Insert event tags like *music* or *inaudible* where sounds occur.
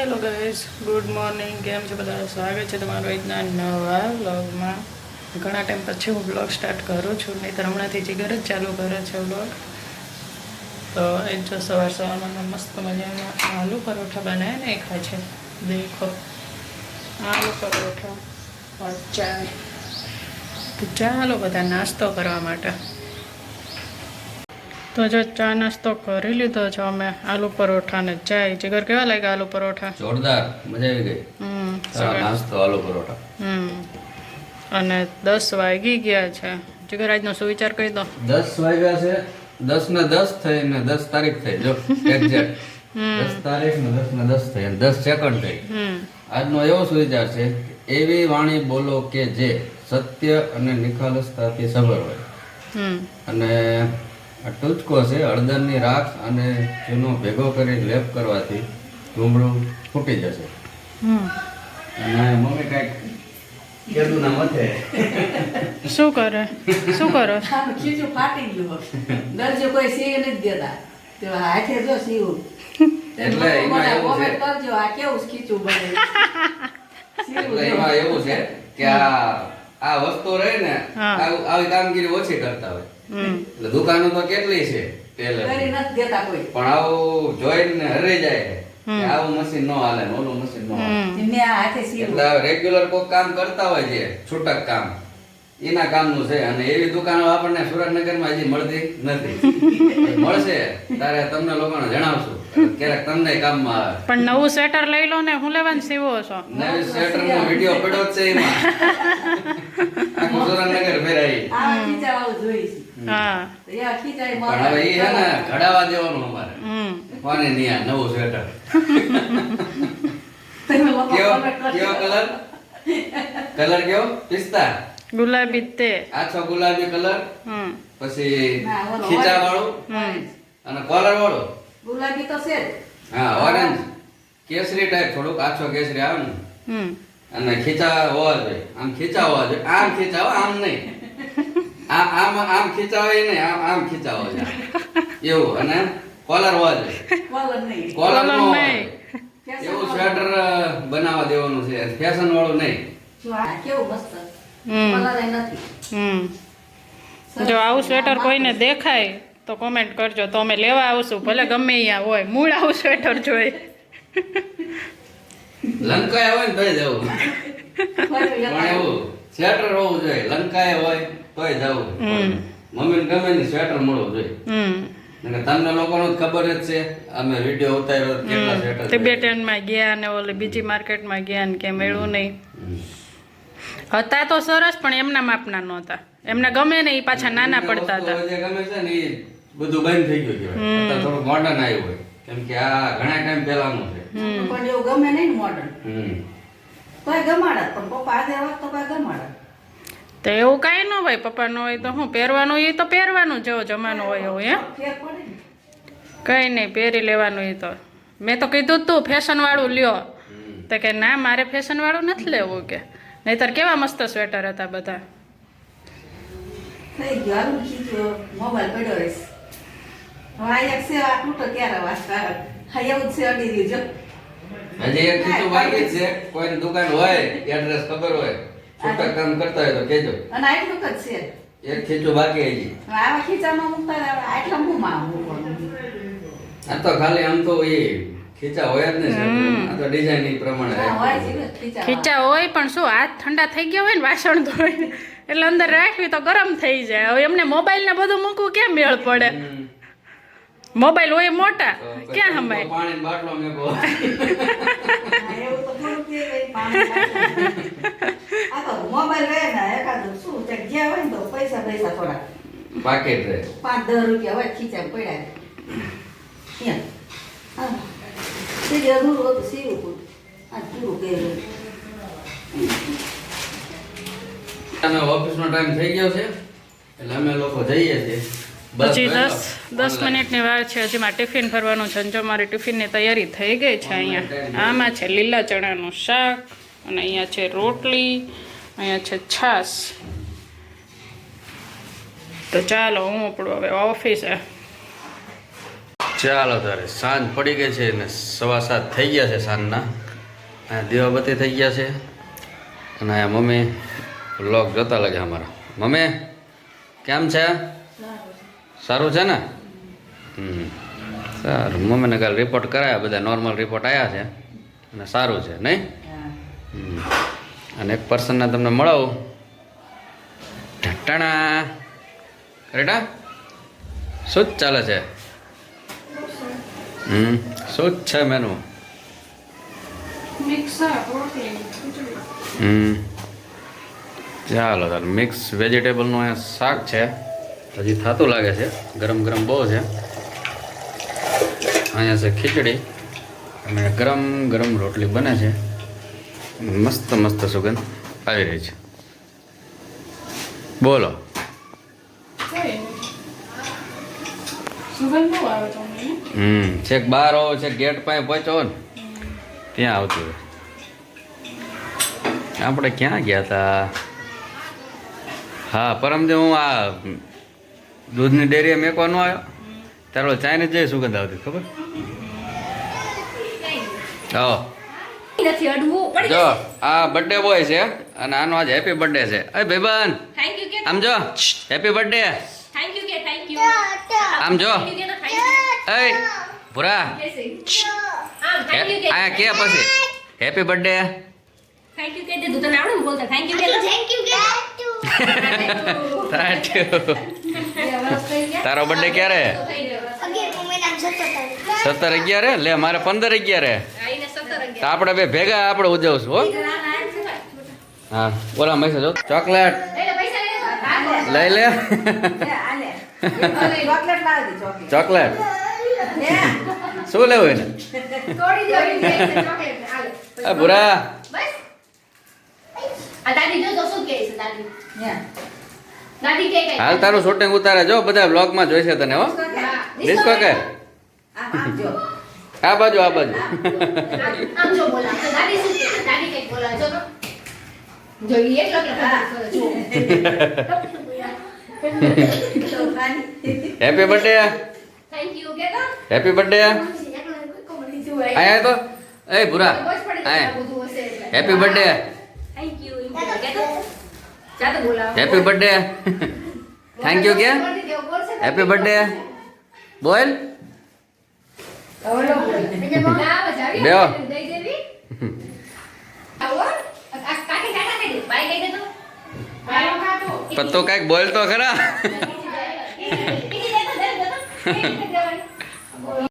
Hello guys good morning. કેમ છે બધા? સ્વાગત છે તમારું આજના નવા વ્લોગમાં. ઘણા ટાઈમ પછી હું વ્લોગ સ્ટાર્ટ કરું છું, નહીંતર હમણાંથી જીગર જ ચાલુ કરે છે વ્લોગ. તો એ જો સવાર સવારમાં મસ્ત મજાના આલુ પરોઠા બનાવીને ને ખાય છે. દેખો. આલુ પરોઠા ચાય. તો ચાલો બધા નાસ્તો કરવા માટે. તો જો ચા નાસ્તો કરી લીધો છો અમે આલુ પરોઠા ને ચાય. જીગર કેવા લાગ્યા આલુ પરોઠા? જોરદાર મજા આવી ગઈ. હમ નાસ્તો આલુ પરોઠા. હમ અને દસ વાગી ગયા છે. જીગર આજનો શું વિચાર કરી દો. દસ વાગ્યા છે દસ ને દસ થઈ ને દસ તારીખ થઈ. જો એક્ઝેક્ટ *laughs* દસ તારીખ ને દસ ને દસ થઈ દસ સેકન્ડ થઈ. હમ. આજનો એવો સુવિચાર છે એવી વાણી બોલો કે જે સત્ય અને નિખાલસતાથી સબર હોય. હમ. અને આ ટૂચકો છે હળદરની રાખ અને ચૂનો ભેગો કરી લેપ કરવાથી ધૂમડું ફૂટી જશે. અને મમ્મી કાંઈક કેદું ના મથે. શું કરે? શું કરો? ખીચું ફાટી ગયું દરજો કોઈ સીવ નથી દેતા. તો હાથે જો સીવું એટલે એમાં એવું છે. કોમેન્ટ કરજો આ કેવું ખીચું બને એટલે એમાં એવું છે કે આ આ વસ્તુ રહે ને આવી કામગીરી ઓછી કરતા હોય. એટલે દુકાનો તો કેટલી છે ટેલર કરી નથી દેતા કોઈ. પણ આવું જોઈને હરી જાય આવું મશીન નો હાલે ઓલું મશીન નો મેં એટલે રેગ્યુલર કોઈ કામ કરતા હોય છે છૂટક કામ. એના કામનું છે અને એવી દુકાનો આપણને સુરેન્દ્રનગરમાં હજી મળતી નથી. મળશે. ત્યારે તમને લોકોને જણાવશું ક્યારેક તમને કામમાં આવે. પણ નવું સ્વેટર લઈ લો ને હું લેવાનું સીવો છો? નવી સ્વેટર નો વીડિયો પડ્યો છે એમાં. *laughs* સુરતનગર ફેરાઈ. જોઈશ. હા. તો એ આ ખીચા એ પણ હવે એ હે ને ઘડાવા દેવાનું અમારે. કોને નહીં આ નવું સ્વેટર કેવો? કેવો કલર કલર કેવો? પિસ્તા? ગુલાબી તે. આછો ગુલાબી કલર પછી ખીચા વાળો અને કોલર વાળું? ગુલાબી તો છે હા ઓરેન્જ કેસરી ટાઈપ થોડુંક આછો કેસરી આવે ને. અને ખીચા હોવા જોઈએ. આમ ખીચા હોવા જોઈએ. આમ ખીચા હો, આમ નહીં. આમ આમ આમ ખીચાવે ને નહીં આમ આમ ખીચા એવું અને કોલર નહીં. કોલર નો નહીં. એવું સ્વેટર બનાવવા દેવાનું છે. ફેશન વાળું નહીં. જો કેવું મસ્ત. જો આવું સ્વેટર કોઈને દેખાય તો કોમેન્ટ કરજો. તો અમે લેવા આવશું. ભલે ગમે અહીંયા હોય. મૂળ આવું સ્વેટર જોઈએ લંકાએ હોય ને તોય જવું. સ્વેટર હોવું જોઈએ. લંકાએ હોય. તોય જવું. મમ્મીને ગમે ને સ્વેટર મળવું જોઈએ. તમને લોકોને ખબર જ છે અમે વીડિયો ઉતાર્યો કેટલા સ્વેટર છે. ગયા ને ઓલી બીજી માર્કેટમાં ગયા ને કે મેળવું નહીં. હતા તો સરસ પણ એમના માપના નહોતા. એમને ગમે ને એ પાછા નાના પડતા હતા. ગમે છે ને બધું બંધ થઈ ગયું કહેવાય. થોડું મોડર્ન આવ્યું હોય. કેમ કે આ ઘણા ટાઈમ પહેલાનું છે. પણ એવું ગમે નહીં મોડર્ન. તોય ગમાડત પણ પપ્પા આજે વાત તો ગમાડત તો એવું કાંઈ ન હોય પપ્પાનું હોય તો શું પહેરવાનું એ તો પહેરવાનું જેવો જમાનો હોય એવું ને કંઈ નહીં પહેરી લેવાનું એ તો. મેં તો કીધું તું ફેશનવાળું લ્યો. તો કે ના મારે ફેશનવાળું નથી લેવું કે. નહીતર કેવા મસ્ત સ્વેટર હતા બધા. હજી એક ખીચું છે. કોઈની દુકાન હોય એડ્રેસ ખબર હોય. છૂટક કામ કરતા હોય તો કેજો અને આટલું જ છે. એક ખીચું બાકી હજી આવા ખીચામાં મૂકતા આટલા હું માં આ તો ખાલી આમ તો એ ખીચા હોય જ ને આ તો ડિઝાઇન પ્રમાણે ને ખીચા. ખીચા હોય પણ શું હાથ ઠંડા થઈ ગયા હોય ને વાસણ ધોઈને એટલે અંદર રાખવી તો ગરમ થઈ જાય. હવે એમને મોબાઈલ ને બધું મૂકવું કેમ મેળ પડે. મોબાઈલ હોય મોટા. ક્યાં હમાય પાણીનો બાટલો મેકો પાણી મોબાઈલ રહે ને એકાદું શું છે ગયા હોય ને તો પૈસા પૈસા થોડા પાકેટ રહે. પાંચ દસ રૂપિયા હોય ખીચા પડ્યા. સીધી અધૂરું હતું સીવું હતું આ પૂરું કર્યું અમે ઓફિસનો ટાઈમ થઈ ગયો છે. એટલે અમે લોકો જઈએ છીએ. હજી દસ દસ મિનિટની વાર છે હજી મારે ટિફિન ભરવાનું છે જો મારી ટિફિનની તૈયારી થઈ ગઈ છે અહીંયા. આમાં છે લીલા ચણાનું શાક અને અહીંયા છે રોટલી અહીંયા છે છાશ તો ચાલો હું આપણું હવે ઓફિસે ચાલો તારે સાંજ પડી ગઈ છે અને સવા સાત થઈ ગયા છે સાંજના. અહીંયા દીવાબત્તી થઈ ગયા છે. અને અહીંયા મમ્મી લોક જતા લાગે અમારા. મમ્મી કેમ છે? સારું છે ને? હમ. સારું. મમ્મીને કાલે રિપોર્ટ કરાયા બધા નોર્મલ રિપોર્ટ આવ્યા છે. અને સારું છે નહીં? અને એક પર્સનને તમને મળાવું. ઢટાણા રેટા? શું જ ચાલે છે? હમ. શું જ છે મેનુ હમ. ચાલો તાર મિક્સ વેજીટેબલનું અહીંયા શાક છે. હજી થતું લાગે છે. ગરમ ગરમ બહુ છે. અહીંયા છે ખીચડી. અને ગરમ ગરમ રોટલી બને છે. મસ્ત મસ્ત સુગંધ આવી રહી છે. બોલો. હમ છેક બહાર આવો છે ગેટ પાસે પહોંચો ને. ત્યાં આવતું હોય. આપણે ક્યાં ગયા હતા હા પરમદે હું આ દૂધની ડેરીએ મેકવા ન આવ્યો. તારો ચાઇનીઝ જઈ સુગંધ આવતી ખબર? જો. આ બર્થડે બોય છે અને આનો આજ હેપી બર્થડે છે. અરે ભાઈબંધ આમ જો. હેપી બર્થડે આમ જો. એ ભૂરા. આ કે પછી? હેપી બર્થડે થેન્ક યુ કે દે તું તને આવડે બોલતા? થેન્ક યુ કે થેન્ક યુ કે થેન્ક યુ તારો બર્થડે ક્યારે? સત્તર અગિયારે લે મારે પંદર અગિયારે તો આપણે બે ભેગા આપણે ઉજવશું હો? હા બોલા મહેશ જો. ચોકલેટ. લઈ લે. ચોકલેટ. શું લેવું એને? બુરા દાદી જો શું કે છે દાદી? હાલ તારું શૂટિંગ ઉતારે. જો બધા બ્લોગમાં જોઈશે તને હો. ડિસ્કો જો. *laughs* આ બાજુ. આ બાજુ. હેપી બર્થડે થેન્ક યુ તો હેપી બર્થડે *laughs* અહીંયા તો. એ ભૂરા. હેપી બર્થડે થેન્ક યુ કે હેપી બર્થડે થેન્ક યુ કે હેપી બર્થડે બોલ ઓલો બોલ. બેહો. દઈ દેવી આવો આ કાકી કાકા કહી દે બાય કહી દે તો બાય કાકો પણ તો કંઈક બોલ તો ખરા. *laughs* *laughs*